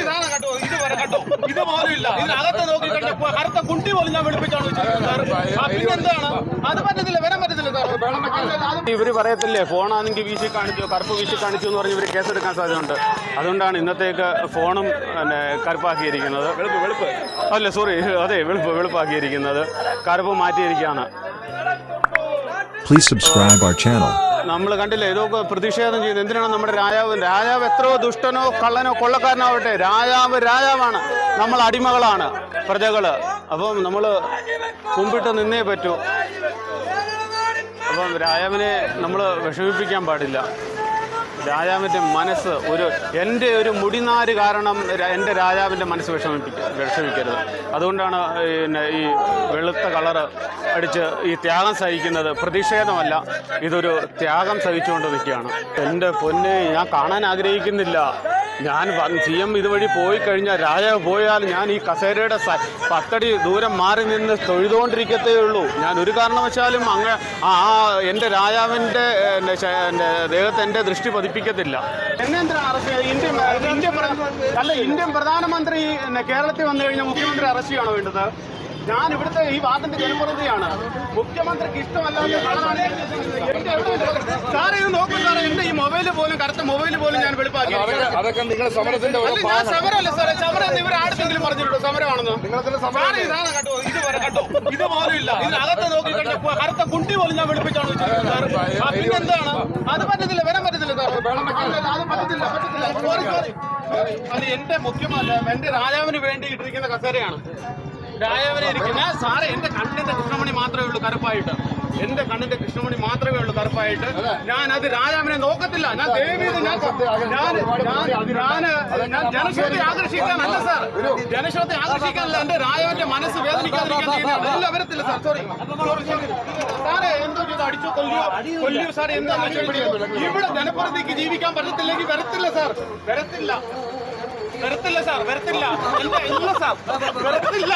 ഇതാണ് കേട്ടോ ഇത് വരെ കേട്ടോ ഇത് പോലും ഇല്ല ഇതിനകത്ത് നോക്കി കഴിഞ്ഞപ്പോ കറുത്ത കുണ്ടി പോലും ഞാൻ വെളുപ്പിച്ചാണ് പിന്നെന്താണ്? അത് പറ്റത്തില്ല വരാൻ പറ്റത്തില്ല സാർ ഇവർ പറയത്തില്ലേ ഫോണാണെങ്കിൽ വീശി കാണിച്ചു കറുപ്പ് വീശി കാണിച്ചു എന്ന് പറഞ്ഞ് ഇവർ കേസെടുക്കാൻ സാധ്യതയുണ്ട്. അതുകൊണ്ടാണ് ഇന്നത്തേക്ക് ഫോണും പിന്നെ കറുപ്പാക്കിയിരിക്കുന്നത്. അല്ല സോറി അതെ വെളുപ്പ് വെളുപ്പാക്കിയിരിക്കുന്നത്. കറുപ്പ് മാറ്റിയിരിക്കുകയാണ്. Please subscribe our channel. നമ്മൾ കണ്ടില്ലേ ഇതൊക്കെ പ്രതിഷേധം ചെയ്യുന്നത് എന്തിനാണ് നമ്മുടെ രാജാവ്? രാജാവ് എത്രയോ ദുഷ്ടനോ കള്ളനോ കൊള്ളക്കാരനാവട്ടെ. രാജാവ് രാജാവാണ്. നമ്മൾ അടിമകളാണ് പ്രജകൾ. അപ്പം നമ്മൾ കുമ്പിട്ട് നിന്നേ പറ്റൂ. അപ്പം രാജാവിനെ നമ്മൾ വിഷമിപ്പിക്കാൻ പാടില്ല. രാജാവിന്റെ മനസ്സ് ഒരു എന്റെ ഒരു മുടിനാര് കാരണം എന്റെ രാജാവിന്റെ മനസ്സ് വിഷമിപ്പിക്ക വിഷമിക്കരുത്. അതുകൊണ്ടാണ് പിന്നെ ഈ വെളുത്ത കളറ് അടിച്ച് ഈ ത്യാഗം സഹിക്കുന്നത് പ്രതിഷേധമല്ല ഇതൊരു ത്യാഗം സഹിച്ചുകൊണ്ട് നിൽക്കുകയാണ്. എന്റെ പൊന്നെ ഞാൻ കാണാൻ ആഗ്രഹിക്കുന്നില്ല. ഞാൻ സി എം ഇതുവഴി പോയി കഴിഞ്ഞാൽ രാജാവ് പോയാൽ ഞാൻ ഈ കസേരയുടെ പത്തടി ദൂരം മാറി നിന്ന് തൊഴുതുകൊണ്ടിരിക്കത്തേ ഉള്ളൂ. ഞാൻ ഒരു കാരണവശാലും അങ്ങ് ആ എന്റെ രാജാവിന്റെ എന്റെ എന്റെ ദേഹത്ത് എന്റെ ദൃഷ്ടി പതിപ്പിക്കത്തില്ല. അല്ല ഇന്ത്യൻ പ്രധാനമന്ത്രി കേരളത്തിൽ വന്നു കഴിഞ്ഞാൽ മുഖ്യമന്ത്രി അറസ്റ്റ് ചെയ്യണോ വേണ്ടത്? ഞാൻ ഇവിടുത്തെ ഈ വാദന്റെ ജനപ്രതിയാണ് മുഖ്യമന്ത്രിക്ക് എവിടെ- സാറേ ഇത് നോക്കൂ സാറേ എന്റെ ഈ മൊബൈൽ പോലും കറുത്ത മൊബൈൽ പോലും ഞാൻ വെളുപ്പാക്കി. അതൊക്കെ നിങ്ങൾ നിങ്ങളുടെ സമരത്തിന്റെ സമരമല്ല സാറേ സമരം ഇവർ ആർക്കെങ്കിലും പറഞ്ഞിട്ടുണ്ടോ? സമരമാണെന്ന്? സാറേ ഇതാണ് കേട്ടോ ഇത് വരെ കേട്ടോ. ഇത് പോലും ഇല്ല ഇതിനകത്ത് നോക്കി കഴിഞ്ഞപ്പോ കറുത്ത കുണ്ടി പോലും ഞാൻ വെളുപ്പിച്ചാണ് പിന്നെന്താണ്? അത് പറ്റത്തില്ല വരാൻ പറ്റത്തില്ല അത് പറ്റത്തില്ല പറ്റത്തില്ല. സോറി സോറി അത് എന്റെ മുഖ്യമല്ല എന്റെ രാജാവിന് വേണ്ടി ഇട്ടിരിക്കുന്ന കസേരയാണ്. രാജാവിനെ ഇരിക്കുന്ന സാറേ എന്റെ കണ്ണിന്റെ കൃഷ്ണമണി മാത്രമേ ഉള്ളൂ കറുപ്പായിട്ട്. എന്റെ കണ്ണിന്റെ കൃഷ്ണമണി മാത്രമേ ഉള്ളൂ കറുപ്പായിട്ട്. ഞാൻ അത് രാജാവിനെ നോക്കത്തില്ല. ഞാൻ ദേവീത് ഞാൻ ഞാൻ ജനശ്രദ്ധ ആകർഷിക്കാനല്ല സാർ. ജനശ്രദ്ധ ആകർഷിക്കാനല്ല എന്റെ രാജാവിന്റെ മനസ്സ് വേദനിക്കാതിരിക്കാൻ. ഇല്ല വരത്തില്ല സാർ. സോറി സോറി എന്തോ ചെയ്ത്? അടിച്ചു കൊല്ലിയോ കൊല്ലിയോ സാർ എന്താണെന്ന് ചോദിച്ചു ഇവിടെ ജനപ്രതിക്ക് ജീവിക്കാൻ പറ്റത്തില്ലെങ്കിൽ വരത്തില്ല സാർ. വരത്തില്ല. വരത്തില്ല സാർ വരത്തില്ല. ഇല്ല ഇല്ല സാർ. വരത്തില്ല.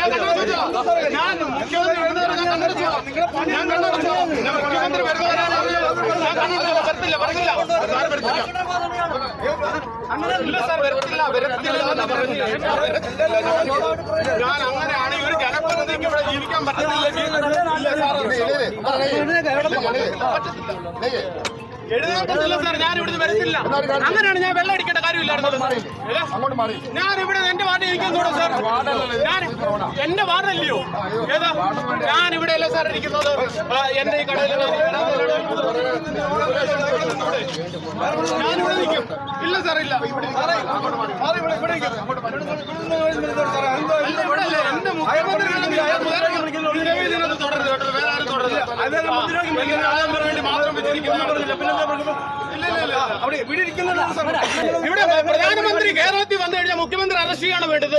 ഞാൻ മുഖ്യമന്ത്രി വരുന്നവരെ ഞാൻ കണ്ണടച്ചോ ഞാൻ മുഖ്യമന്ത്രി വരുന്നവരെ വരത്തില്ല ഇല്ല സാർ വരത്തില്ല വരത്തില്ല എന്നാ. ഞാൻ അങ്ങനെയാണ് ഒരു ജനപ്രതിനിധിക്ക് ഇവിടെ ജീവിക്കാൻ പറ്റത്തില്ലെങ്കിൽ ഇല്ല സാർ. എഴുതാൻ പറ്റില്ല സാർ ഞാൻ ഇവിടുന്ന് വരത്തില്ല. അങ്ങനെയാണ് ഞാൻ വെള്ളം അടിക്കേണ്ട കാര്യമില്ലായിരുന്നു അങ്ങോട്ട് മാറി. ഞാൻ ഇവിടെ എന്റെ വാർഡ് ഇരിക്കുന്നൂടെ സാർ. ഞാൻ എന്റെ വാർഡല്ലയോ? ഏതാ? ഞാൻ ഇവിടെ അല്ലേ സാർ ഇരിക്കുന്നത്. എന്റെ ഈ കടയിൽ ഇല്ല സാർ ഇല്ല. എന്റെ മുഖ്യമന്ത്രി. ഇവിടെ പ്രധാനമന്ത്രി കേരളത്തിൽ വന്നു കഴിഞ്ഞാൽ മുഖ്യമന്ത്രി അറസ്റ്റ് ചെയ്യാണ് വേണ്ടത്